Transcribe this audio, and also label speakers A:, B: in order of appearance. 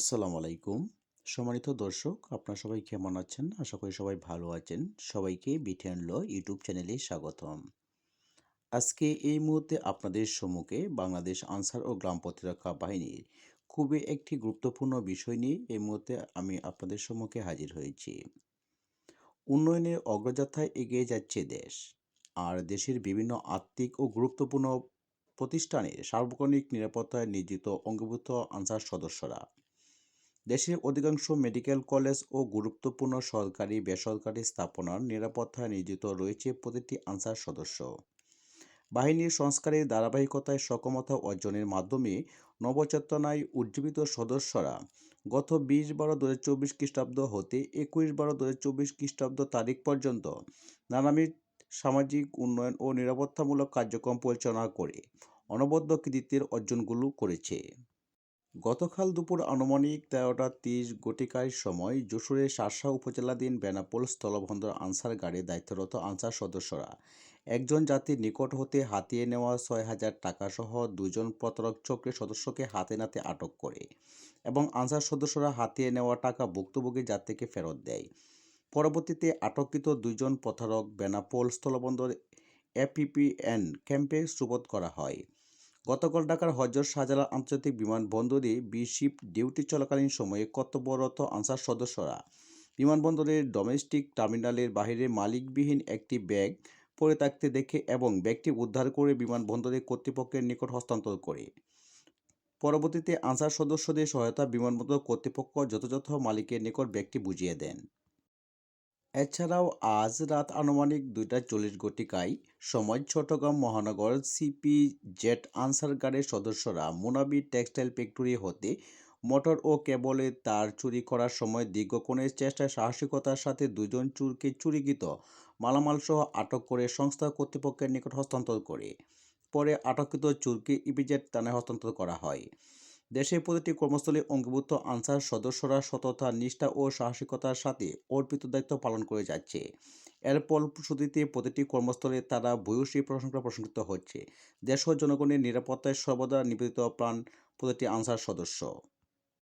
A: আসসালামু আলাইকুম। সম্মানিত দর্শক, আপনারা সবাই কেমন আছেন? আশা করি সবাই ভালো আছেন। সবাইকে বিটেন ল ইউটিউব চ্যানেলে স্বাগতম। আজকে এই মুহূর্তে আপনাদের সম্মুখে বাংলাদেশ আনসার ও গ্রাম প্রতিরক্ষা বাহিনীর খুবই একটি গুরুত্বপূর্ণ বিষয় নিয়ে এই মুহূর্তে আমি আপনাদের সম্মুখে হাজির হয়েছি। উন্নয়নের অগ্রযাত্রায় এগিয়ে যাচ্ছে দেশ, আর দেশের বিভিন্ন আর্থিক ও গুরুত্বপূর্ণ প্রতিষ্ঠানের সার্বক্ষণিক নিরাপত্তায় নিয়োজিত অঙ্গভূত আনসার সদস্যরা। দেশের অধিকাংশ মেডিকেল কলেজ ও গুরুত্বপূর্ণ সরকারি বেসরকারি স্থাপনার নিরাপত্তায় নিয়োজিত রয়েছে প্রতিটি আনসার সদস্য। বাহিনীর সংস্কারের ধারাবাহিকতায় সক্ষমতা অর্জনের মাধ্যমে নবচেতনায় উজ্জীবিত সদস্যরা গত বিশ বারো দু হাজার চব্বিশ খ্রিস্টাব্দ হতে একুশ বারো দু হাজার চব্বিশ খ্রিস্টাব্দ তারিখ পর্যন্ত নানাবিধ সামাজিক উন্নয়ন ও নিরাপত্তামূলক কার্যক্রম পরিচালনা করে অনবদ্য কৃতিত্বের অর্জনগুলো করেছে। গতকাল দুপুর আনুমানিক তেরোটা তিরিশ গটিকার সময় যশোরের শার্শা উপজেলাধীন বেনাপোল স্থলবন্দর আনসার গাড়ি দায়িত্বরত আনসার সদস্যরা একজন যাত্রীর নিকট হতে হাতিয়ে নেওয়া ছয় হাজার টাকাসহ দুজন প্রতারক চক্রের সদস্যকে হাতে নাতে আটক করে এবং আনসার সদস্যরা হাতিয়ে নেওয়া টাকা ভুক্তভোগী যাত্রীকে ফেরত দেয়। পরবর্তীতে আটককৃত দুইজন প্রতারক বেনাপোল স্থলবন্দর এপিপিএন ক্যাম্পে সুবোধ করা হয়। গতকাল ঢাকার হজরত শাহজালাল আন্তর্জাতিক বিমানবন্দরে বি শিফট ডিউটি চলাকালীন সময়ে কর্তব্যরত আনসার সদস্যরা বিমানবন্দরের ডোমেস্টিক টার্মিনালের বাহিরে মালিকবিহীন একটি ব্যাগ পড়ে থাকতে দেখে এবং ব্যাগটি উদ্ধার করে বিমানবন্দরের কর্তৃপক্ষের নিকট হস্তান্তর করে। পরবর্তীতে আনসার সদস্যদের সহায়তা বিমানবন্দর কর্তৃপক্ষ যথাযথ মালিকের নিকট ব্যাগটি বুঝিয়ে দেন। এছাড়াও আজ রাত আনুমানিক দুইটা চল্লিশ ঘটিকায় সময় চট্টগ্রাম মহানগর সিপি জেট আনসার গার্ডের সদস্যরা মুনাবি টেক্সটাইল ফ্যাক্টরি হতে মোটর ও কেবলের তার চুরি করার সময় দীর্ঘক্ষণের চেষ্টায় সাহসিকতার সাথে দুজন চুরকে চুরিকৃত মালামালসহ আটক করে সংস্থা কর্তৃপক্ষের নিকট হস্তান্তর করে। পরে আটককৃত চুরকে ইপিজেড থানায় হস্তান্তর করা হয়। দেশের প্রতিটি কর্মস্থলে অঙ্গীভূত আনসার সদস্যরা সততা, নিষ্ঠা ও সাহসিকতার সাথে অর্পিত দায়িত্ব পালন করে যাচ্ছে। এর ফলশ্রুতিতে প্রতিটি কর্মস্থলে তারা ভূয়সী প্রশংসা প্রশংসিত হচ্ছে। দেশ ও জনগণের নিরাপত্তায় সর্বদা নিবেদিত প্রাণ প্রতিটি আনসার সদস্য।